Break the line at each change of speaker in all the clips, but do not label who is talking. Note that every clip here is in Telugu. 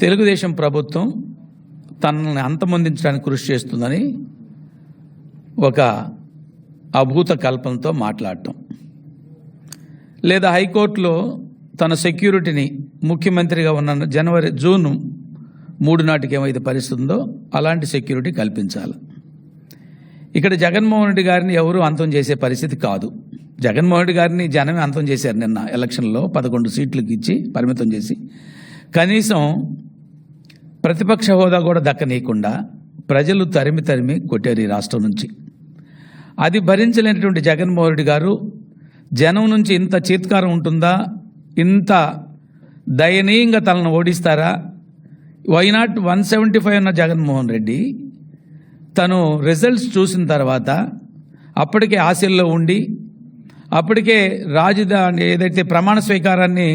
తెలుగుదేశం ప్రభుత్వం తనని అంతమొందించడానికి కృషి చేస్తుందని ఒక అభూత కల్పనతో మాట్లాడటం. లేదా హైకోర్టులో తన సెక్యూరిటీని ముఖ్యమంత్రిగా ఉన్న జనవరి జూన్ మూడు నాటికి ఏమైతే పరిస్థితి ఉందో అలాంటి సెక్యూరిటీ కల్పించాలి. ఇక్కడ జగన్మోహన్ రెడ్డి గారిని ఎవరు అంతం చేసే పరిస్థితి కాదు. జగన్మోహన్ రెడ్డి గారిని జనమే అంతం చేశారు నిన్న ఎలక్షన్లో పదకొండు సీట్లకు ఇచ్చి పరిమితం చేసి. కనీసం ప్రతిపక్ష హోదా కూడా దక్కనీయకుండా ప్రజలు తరిమి తరిమి కొట్టారు ఈ రాష్ట్రం నుంచి. అది భరించలేనటువంటి జగన్మోహన్ రెడ్డి గారు జనం నుంచి ఇంత చీత్కారం ఉంటుందా? ఇంత దయనీయంగా తనను ఓడిస్తారా? Why not one seventy five ఉన్న జగన్మోహన్ రెడ్డి తను రిజల్ట్స్ చూసిన తర్వాత అప్పటికే ఆశల్లో ఉండి అప్పటికే రాజధాని ఏదైతే ప్రమాణ స్వీకారాన్ని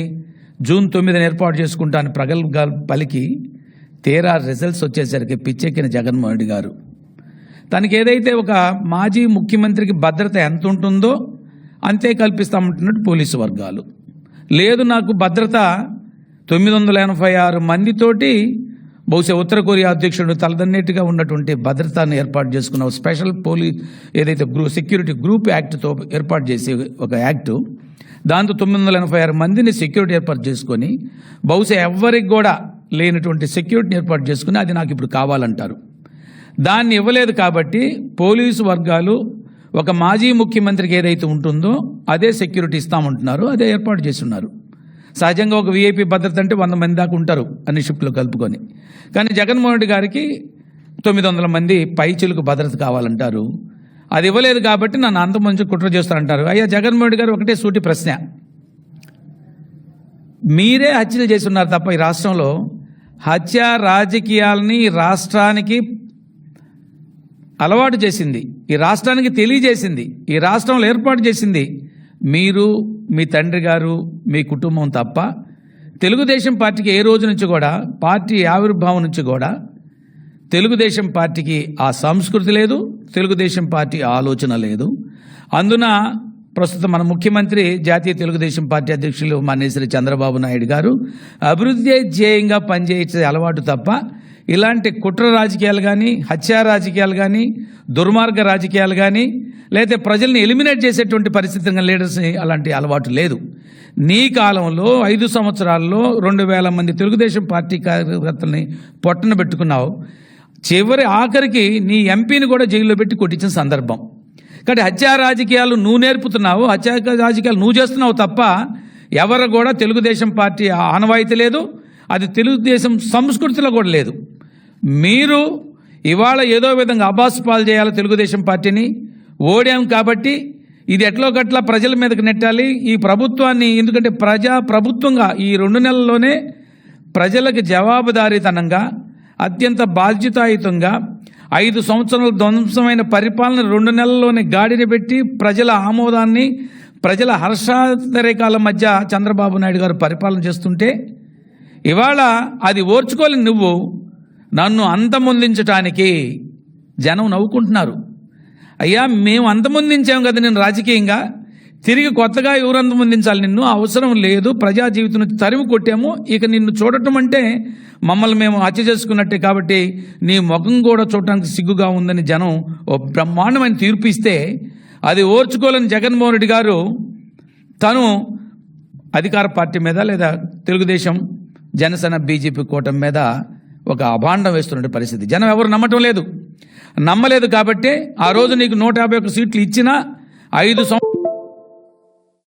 జూన్ తొమ్మిదిని ఏర్పాటు చేసుకుంటాను ప్రగల్భ పలికి తీరా రిజల్ట్స్ వచ్చేసరికి పిచ్చెక్కిన జగన్మోహన్ రెడ్డి గారు. తనకి ఏదైతే ఒక మాజీ ముఖ్యమంత్రికి భద్రత ఎంత ఉంటుందో అంతే కల్పిస్తామంటున్నట్టు పోలీసు వర్గాలు. లేదు నాకు భద్రత తొమ్మిది వందల ఎనభై ఆరు మందితోటి బహుశా ఉత్తర కొరియా అధ్యక్షుడు తలదన్నేట్టుగా ఉన్నటువంటి భద్రతను ఏర్పాటు చేసుకున్న ఒక స్పెషల్ పోలీ ఏదైతే గ్రూ సెక్యూరిటీ గ్రూప్ యాక్ట్తో ఏర్పాటు చేసే ఒక యాక్టు దాంతో తొమ్మిది వందల ఎనభై ఆరు మందిని సెక్యూరిటీ ఏర్పాటు చేసుకొని బహుశా ఎవ్వరికి కూడా లేనటువంటి సెక్యూరిటీని ఏర్పాటు చేసుకుని అది నాకు ఇప్పుడు కావాలంటారు. దాన్ని ఇవ్వలేదు కాబట్టి పోలీసు వర్గాలు ఒక మాజీ ముఖ్యమంత్రికి ఏదైతే ఉంటుందో అదే సెక్యూరిటీ ఇస్తామంటున్నారు అదే ఏర్పాటు చేస్తున్నారు. సహజంగా ఒక వీఐపీ భద్రత అంటే వంద మంది దాకా ఉంటారు అన్ని షిఫ్ట్లో కలుపుకొని. కానీ జగన్మోహన్ రెడ్డి గారికి తొమ్మిది వందల మంది పైచులకు భద్రత కావాలంటారు. అది ఇవ్వలేదు కాబట్టి నన్ను అంత మంచి కుట్ర చేస్తారంటారు. అయ్యా జగన్మోహన్ రెడ్డి గారు ఒకటే సూటి ప్రశ్న. మీరే హత్యలు చేస్తున్నారు తప్ప ఈ రాష్ట్రంలో హత్య రాజకీయాలని రాష్ట్రానికి అలవాటు చేసింది. ఈ రాష్ట్రానికి తెలియజేసింది. ఈ రాష్ట్రంలో ఏర్పాటు చేసింది మీరు మీ తండ్రి గారు మీ కుటుంబం తప్ప తెలుగుదేశం పార్టీకి ఏ రోజు నుంచి కూడా పార్టీ ఆవిర్భావం నుంచి కూడా తెలుగుదేశం పార్టీకి ఆ సంస్కృతి లేదు తెలుగుదేశం పార్టీ ఆలోచన లేదు. అందున ప్రస్తుతం మన ముఖ్యమంత్రి జాతీయ తెలుగుదేశం పార్టీ అధ్యక్షులు మానేశ్వరి చంద్రబాబు నాయుడు గారు. అభివృద్ధి ధ్యేయంగా పనిచేసే అలవాటు తప్ప ఇలాంటి కుట్ర రాజకీయాలు కానీ హత్యా రాజకీయాలు కానీ దుర్మార్గ రాజకీయాలు కానీ లేకపోతే ప్రజల్ని ఎలిమినేట్ చేసేటువంటి పరిస్థితి లీడర్స్ని అలాంటి అలవాటు లేదు. నీ కాలంలో ఐదు సంవత్సరాల్లో రెండు వేల మంది తెలుగుదేశం పార్టీ కార్యకర్తల్ని పొట్టన పెట్టుకున్నావు. చివరి ఆఖరికి నీ ఎంపీని కూడా జైల్లో పెట్టి కొట్టించిన సందర్భం. కాబట్టి హత్యా రాజకీయాలు నువ్వు నేర్పుతున్నావు హత్యా రాజకీయాలు నువ్వు చేస్తున్నావు తప్ప ఎవరు కూడా తెలుగుదేశం పార్టీ ఆనవాయితీ లేదు అది తెలుగుదేశం సంస్కృతిలో కూడా లేదు. మీరు ఇవాళ ఏదో విధంగా అబాస్ పాలు చేయాలి తెలుగుదేశం పార్టీని ఓడాం కాబట్టి ఇది ఎట్లో గట్ల ప్రజల మీదకి నెట్టాలి. ఈ ప్రభుత్వాన్ని ఎందుకంటే ప్రజా ప్రభుత్వంగా ఈ రెండు నెలల్లోనే ప్రజలకు జవాబుదారీతనంగా అత్యంత బాధ్యతాయుతంగా ఐదు సంవత్సరాల ధ్వంసమైన పరిపాలన రెండు నెలల్లోనే గాడిని పెట్టి ప్రజల ఆమోదాన్ని ప్రజల హర్షాతిరేకాల మధ్య చంద్రబాబు నాయుడు గారు పరిపాలన చేస్తుంటే ఇవాళ అది ఓర్చుకోలేని నువ్వు నన్ను అంతమొందించటానికి జనం నవ్వుకుంటున్నారు. అయ్యా మేము అంతమొందించాం కదా నేను రాజకీయంగా తిరిగి కొత్తగా ఎవరు అంతమొందించాలి నిన్ను? అవసరం లేదు ప్రజా జీవితం తరిమి కొట్టాము ఇక నిన్ను చూడటం అంటే మమ్మల్ని మేము హత్య చేసుకున్నట్టే కాబట్టి నీ ముఖం కూడా చూడటానికి సిగ్గుగా ఉందని జనం ఓ బ్రహ్మాండమైన తీర్పు ఇస్తే అది ఓర్చుకోలేని జగన్మోహన్ రెడ్డి గారు తను అధికార పార్టీ మీద లేదా తెలుగుదేశం జనసేన బీజేపీ కూటమి మీద ఒక అభాండం వేస్తున్న పరిస్థితి. జనం ఎవరు నమ్మటం లేదు. నమ్మలేదు కాబట్టి ఆ రోజు నీకు నూట యాభై ఒక్క సీట్లు ఇచ్చినా ఐదు సంవత్సరాలు